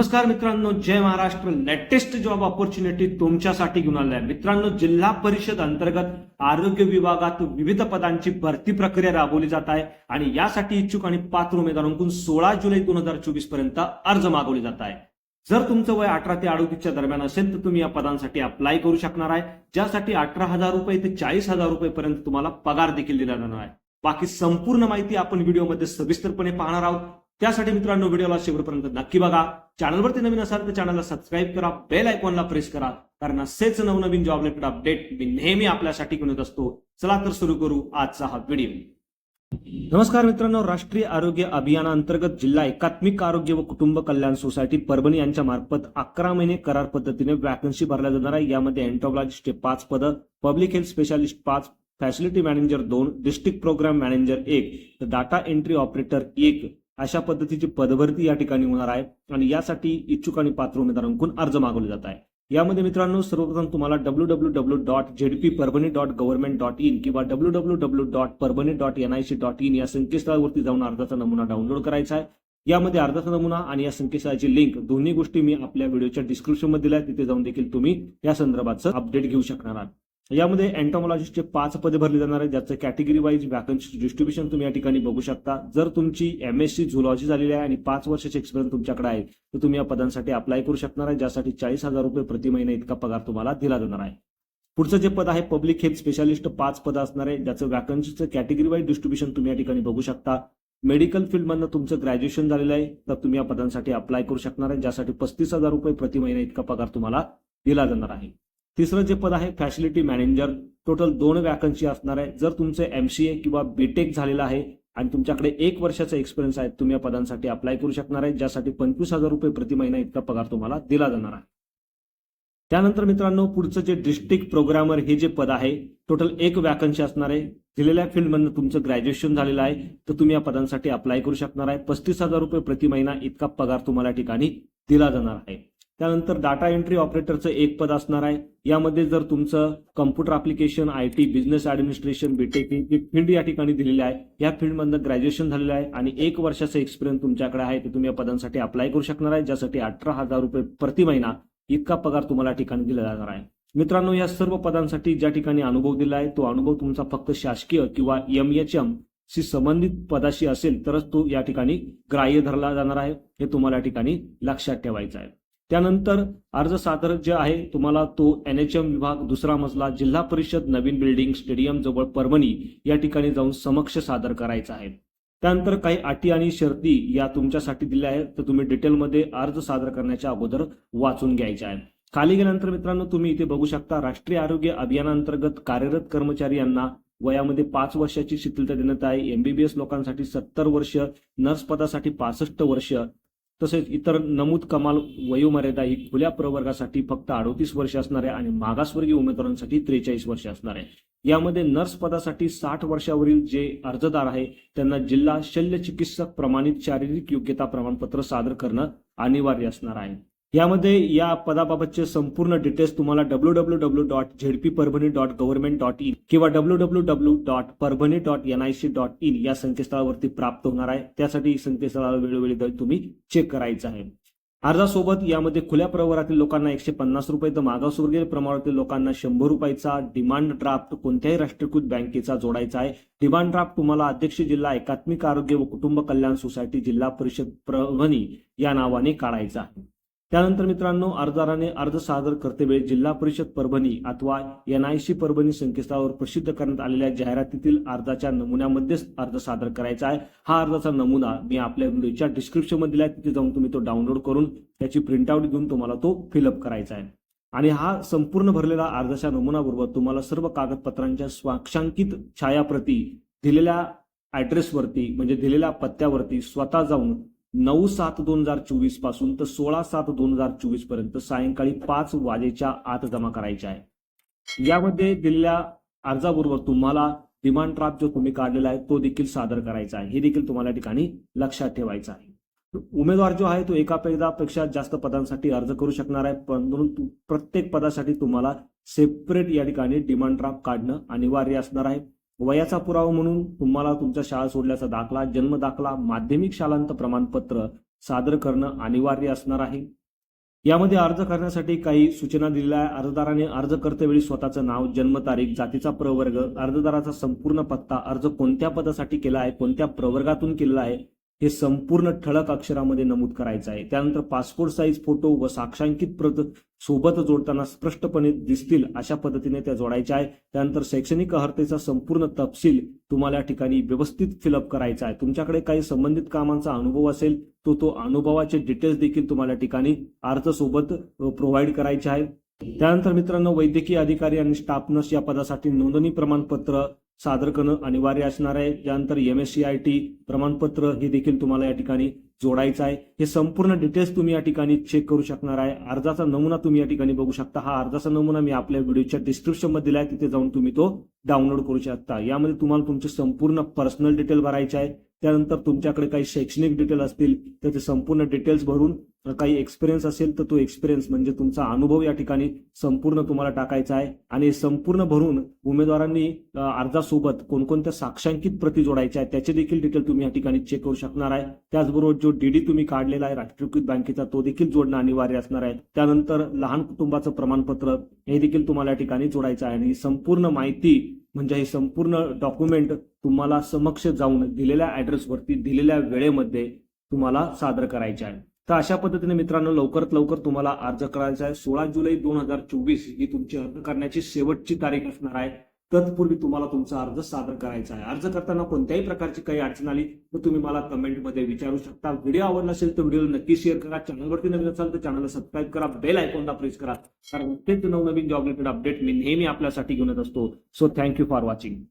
नमस्कार मित्रांनो जय महाराष्ट्र. लेटेस्ट जॉब ऑपॉर्च्युनिटी तुमच्यासाठी घेऊन आलाय. मित्रांनो जिल्हा परिषद अंतर्गत आरोग्य विभागात विविध पदांची भरती प्रक्रिया राबवली जात आहे आणि यासाठी इच्छुक आणि पात्र उमेदवारांकडून सोळा जुलै दोन हजार चोवीसपर्यंत अर्ज मागवले जात आहे. जर तुमचं वय अठरा ते अडोतीसच्या दरम्यान असेल तर तुम्ही या पदांसाठी अप्लाय करू शकणार आहे. ज्यासाठी अठरा हजार रुपये ते चाळीस हजार रुपये पर्यंत तुम्हाला पगार देखील दिला जाणार आहे. बाकी संपूर्ण माहिती आपण व्हिडिओमध्ये सविस्तरपणे पाहणार आहोत. त्यासाठी मित्रांनो व्हिडिओला शेवटपर्यंत नक्की बघा. चॅनलवरती नवीन असाल तर चॅनलला सबस्क्राईब करा बेल आयकॉनला प्रेस करा कारण असेच नवनवीन जॉब रिलेटेड अपडेट मी नेहमी आपल्यासाठी घेऊन येत असतो. चला तर सुरू करू आजचा हा व्हिडिओ नमस्कार मित्रांनो राष्ट्रीय आरोग्य अभियानाअंतर्गत जिल्हा एकात्मिक आरोग्य व कुटुंब कल्याण सोसायटी परभणी यांच्या मार्फत अकरा महिने करार पद्धतीने वॅकन्सी भरल्या जाणार आहे. यामध्ये अँटॉलॉजिस्टचे पाच पदं पब्लिक हेल्थ स्पेशालिस्ट पाच फॅसिलिटी मॅनेजर दोन डिस्ट्रिक्ट प्रोग्राम मॅनेजर एक डाटा एंट्री ऑपरेटर एक अशा पद्धतीची पदभरती या ठिकाणी होणार आहे आणि यासाठी इच्छुक आणि पात्र उमेदवारांकडून अर्ज मागवले जात आहे. यामध्ये मित्रांनो सर्वप्रथम तुम्हाला W W W dot ZP Parbhani dot government dot in किंवा W W W dot Parbhani dot N I C dot in या संकेतस्थळावरती जाऊन अर्जाचा नमुना डाउनलोड करायचा आहे. यामध्ये अर्जाचा नमुना आणि या संकेतस्थळाची लिंक दोन्ही गोष्टी मी आपल्या व्हिडिओच्या डिस्क्रिप्शनमध्ये दिल्या तिथे जाऊन देखील तुम्ही या संदर्भाचं अपडेट घेऊ शकणार आहात. यामध्ये अँटॉमॉलॉजिस्टचे पाच पदे भरली जाणार आहेत ज्याचं कॅटेगरी वाईज वॅकन्सी डिस्ट्रीब्युशन तुम्ही या ठिकाणी बघू शकता. जर तुमची एम एस सी झुलॉजी झालेली आहे आणि पाच वर्षाचे एक्सपिरियन्स तुमच्याकडे आहे तर तुम्ही या पदांसाठी अप्लाय करू शकणार आहे ज्यासाठी चाळीस हजार रुपये प्रति महिना इतका पगार तुम्हाला दिला जाणार आहे. पुढचं जे पद आहे पब्लिक हेल्थ स्पेशालिस्ट पाच पद असणार आहे ज्याचं वॅकन्सीचं कॅटेगरी वाईज डिस्ट्रीब्युशन तुम्ही या ठिकाणी बघू शकता. मेडिकल फील्डमधनं तुमचं ग्रॅज्युएशन झालेलं आहे तर तुम्ही या पदांसाठी अप्लाय करू शकणार आहे ज्यासाठी पस्तीस हजार रुपये प्रति महिना इतका पगार तुम्हाला दिला जाणार आहे. तिसरं जे पद आहे फॅसिलिटी मॅनेजर टोटल दोन वॅकन्सी असणार आहे. जर तुमचं एमसीए किंवा बीटेक झालेलं आहे आणि तुमच्याकडे एक वर्षाचा एक्सपिरियन्स आहे तुम्ही या पदांसाठी अप्लाय करू शकणार आहे ज्यासाठी पंचवीस हजार रुपये प्रति महिना इतका पगार तुम्हाला दिला जाणार आहे. त्यानंतर मित्रांनो पुढचं जे डिस्ट्रिक्ट प्रोग्रामर हे जे पद आहे टोटल एक वॅकन्सी असणार आहे. दिलेल्या फील्डमधनं तुमचं ग्रॅज्युएशन झालेलं आहे तर तुम्ही या पदांसाठी अप्लाय करू शकणार आहे. पस्तीस हजार रुपये प्रति महिना इतका पगार तुम्हाला ठिकाणी दिला जाणार आहे. त्यानंतर डाटा एंट्री ऑपरेटरचं एक पद असणार आहे. यामध्ये जर तुमचं computer application I T business administration BTech he field या ठिकाणी दिलेली आहे या फील्डमधनं ग्रॅज्युएशन झालेलं आहे आणि एक वर्षाचा एक्सपिरियन्स तुमच्याकडे आहे ते तुम्ही या पदांसाठी अप्लाय करू शकणार आहे ज्यासाठी अठरा हजार रुपये प्रति महिना इतका पगार तुम्हाला या ठिकाणी दिला जाणार आहे. मित्रांनो या सर्व पदांसाठी ज्या ठिकाणी अनुभव दिला आहे तो अनुभव तुमचा फक्त शासकीय किंवा एम एच एम शी संबंधित पदाशी असेल तरच तो या ठिकाणी ग्राह्य धरला जाणार आहे. हे तुम्हाला या ठिकाणी लक्षात ठेवायचं आहे. त्यानंतर अर्ज सादर जे आहे तुम्हाला तो एन एच एम विभाग दुसरा मजला जिल्हा परिषद नवीन बिल्डिंग स्टेडियम जवळ परभणी या ठिकाणी जाऊन समक्ष सादर करायचा आहे. त्यानंतर काही अटी आणि शर्ती या तुमच्यासाठी दिल्या आहेत तर तुम्ही डिटेलमध्ये अर्ज सादर करण्याच्या अगोदर वाचून घ्यायचे आहे खाली गेल्यानंतर मित्रांनो तुम्ही इथे बघू शकता राष्ट्रीय आरोग्य अभियानांतर्गत कार्यरत कर्मचारी यांना वयामध्ये पाच वर्षाची शिथिलता देण्यात आहे एमबीबीएस लोकांसाठी सत्तर वर्ष नर्स पदासाठी पासष्ट वर्ष तसेच इतर नमूद कमाल वयोमर्यादा ही खुल्या प्रवर्गासाठी फक्त अडोतीस वर्ष असणार आहे आणि मागासवर्गीय उमेदवारांसाठी त्रेचाळीस वर्ष असणार आहे. यामध्ये नर्स पदासाठी साठ वर्षावरील जे अर्जदार आहे त्यांना जिल्हा शल्य चिकित्सक प्रमाणित शारीरिक योग्यता प्रमाणपत्र सादर करणं अनिवार्य असणार आहे. यामध्ये या पदाबाबतचे संपूर्ण डिटेल्स तुम्हाला W W W dot ZP Parbhani dot government dot in किंवा W W W dot Parbhani dot N I C dot in या संकेतस्थळावरती प्राप्त होणार आहे. त्यासाठी संकेतस्थळाला वेळोवेळी तुम्ही चेक करायचं आहे. अर्जासोबत यामध्ये खुल्या प्रवारातील लोकांना एकशे पन्नास रुपये तर मागासवर्गीय प्रमाणातील लोकांना शंभर रुपयाचा डिमांड ड्राफ्ट कोणत्याही राष्ट्रीयकृत बँकेचा जोडायचा आहे. डिमांड ड्राफ्ट तुम्हाला अध्यक्ष जिल्हा एकात्मिक आरोग्य व कुटुंब कल्याण सोसायटी जिल्हा परिषद परभणी या नावाने काढायचा आहे. त्यानंतर मित्रांनो अर्जदाराने अर्ज सादर करतेवेळी जिल्हा परिषद परभणी अथवा एन आय सी परभणी संकेतस्थळावर प्रसिद्ध करण्यात आलेल्या जाहिरातीतील अर्जाच्या नमुन्यामध्येच अर्ज सादर करायचा आहे. हा अर्जाचा नमुना मी आपल्या व्हिडिओच्या डिस्क्रिप्शनमध्ये दिला तिथे जाऊन तुम्ही तो डाउनलोड करून त्याची प्रिंटआउट घेऊन तुम्हाला तो फिलअप करायचा आहे. आणि हा संपूर्ण भरलेला अर्जाच्या नमुनाबरोबर तुम्हाला सर्व कागदपत्रांच्या स्वाक्षांकित छायाप्रती दिलेल्या ऍड्रेसवरती म्हणजे दिलेल्या पत्त्यावरती स्वतः जाऊन नऊ सात दोन हजार चोवीसपासून तर सोळा सात दोन हजार चोवीसपर्यंत सायंकाळी पाच वाजेच्या आत जमा करायचे आहे. यामध्ये दिलेल्या अर्जाबरोबर तुम्हाला डिमांड ड्राफ्ट जो तुम्ही काढलेला आहे तो देखील सादर करायचा आहे. हे देखील तुम्हाला या ठिकाणी लक्षात ठेवायचं आहे. उमेदवार जो आहे तो एका पेक्षा जास्त पदांसाठी अर्ज करू शकणार आहे परंतु प्रत्येक पदासाठी तुम्हाला सेपरेट या ठिकाणी डिमांड ड्राफ्ट काढणं अनिवार्य असणार आहे. वयाचा पुरावा म्हणून तुम्हाला तुमच्या शाळा सोडल्याचा दाखला जन्म दाखला माध्यमिक शालांत प्रमाणपत्र सादर करणं अनिवार्य असणार आहे. यामध्ये अर्ज करण्यासाठी काही सूचना दिलेल्या आहे अर्जदाराने अर्ज करतेवेळी स्वतःचं नाव जन्मतारीख जातीचा प्रवर्ग अर्जदाराचा संपूर्ण पत्ता अर्ज कोणत्या पदासाठी केला आहे कोणत्या प्रवर्गातून केलेला आहे हे संपूर्ण ठळक अक्षरामध्ये नमूद करायचं आहे. त्यानंतर पासपोर्ट साईज फोटो व साक्षांकित प्रत सोबत जोडताना स्पष्टपणे दिसतील अशा पद्धतीने त्या जोडायच्या आहे. त्यानंतर शैक्षणिक अर्हतेचा संपूर्ण तपशील तुम्हाला या ठिकाणी व्यवस्थित फिलअप करायचा आहे. तुमच्याकडे काही संबंधित कामांचा अनुभव असेल तो तो अनुभवाचे डिटेल्स देखील तुम्हाला ठिकाणी अर्ज सोबत प्रोव्हाइड करायचे आहे. त्यानंतर मित्रांनो वैद्यकीय अधिकारी आणि स्टाफ नर्स या पदासाठी नोंदणी प्रमाणपत्र सादर करणं अनिवार्य असणार आहे. त्यानंतर M S C I T प्रमाणपत्र हे देखील तुम्हाला या ठिकाणी जोडायचं आहे. हे संपूर्ण डिटेल्स तुम्ही या ठिकाणी चेक करू शकणार आहे. अर्जाचा नमुना तुम्ही या ठिकाणी बघू शकता. हा अर्जाचा नमुना मी आपल्या व्हिडिओच्या डिस्क्रिप्शनमध्ये मध्ये दिलाय. तिथे जाऊन तुम्ही तो डाउनलोड करू शकता. यामध्ये तुम्हाला तुमचे संपूर्ण पर्सनल डिटेल भरायचे आहे. त्यानंतर तुमच्याकडे काही शैक्षणिक डिटेल असतील तर ते संपूर्ण डिटेल्स भरून काही एक्सपिरियन्स असेल तर तो एक्सपिरियन्स म्हणजे तुमचा अनुभव या ठिकाणी संपूर्ण तुम्हाला टाकायचा आहे. आणि संपूर्ण भरून उमेदवारांनी अर्जासोबत कोणकोणत्या साक्षांकित प्रती जोडायच्या आहेत त्याचे देखील डिटेल तुम्ही या ठिकाणी चेक करू शकणार आहे. त्याचबरोबर जो डीडी तुम्ही काढलेला आहे राष्ट्रीयकृत बँकेचा तो देखील जोडणं अनिवार्य असणार आहे. त्यानंतर लहान कुटुंबाचं प्रमाणपत्र हे देखील तुम्हाला या ठिकाणी जोडायचं आहे. आणि संपूर्ण माहिती म्हणजे हे संपूर्ण डॉक्युमेंट तुम्हाला समक्ष जाऊन दिलेल्या ऍड्रेसवरती दिलेल्या वेळेमध्ये तुम्हाला सादर करायचे आहे. तर अशा पद्धतीने मित्रांनो लवकरात लवकर तुम्हाला अर्ज करायचा आहे. सोळा जुलै दोन हजार चोवीस ही तुमची अर्ज करण्याची शेवटची तारीख असणार आहे. तत्पूर्वी तुम्हाला तुमचा अर्ज सादर करायचा आहे. अर्ज करताना कोणत्याही प्रकारची काही अडचण आली तर तुम्ही मला कमेंटमध्ये विचारू शकता. व्हिडिओ आवडला असेल तर व्हिडिओला नक्की शेअर करा. चॅनलवरती नवीन असाल तर चॅनलला सबस्क्राईब करा. बेल आयकॉनला प्रेस करा. कारण तेच नवनवीन जॉब रिलेटेड अपडेट मी नेहमी आपल्यासाठी घेऊन येत असतो. So thank you for watching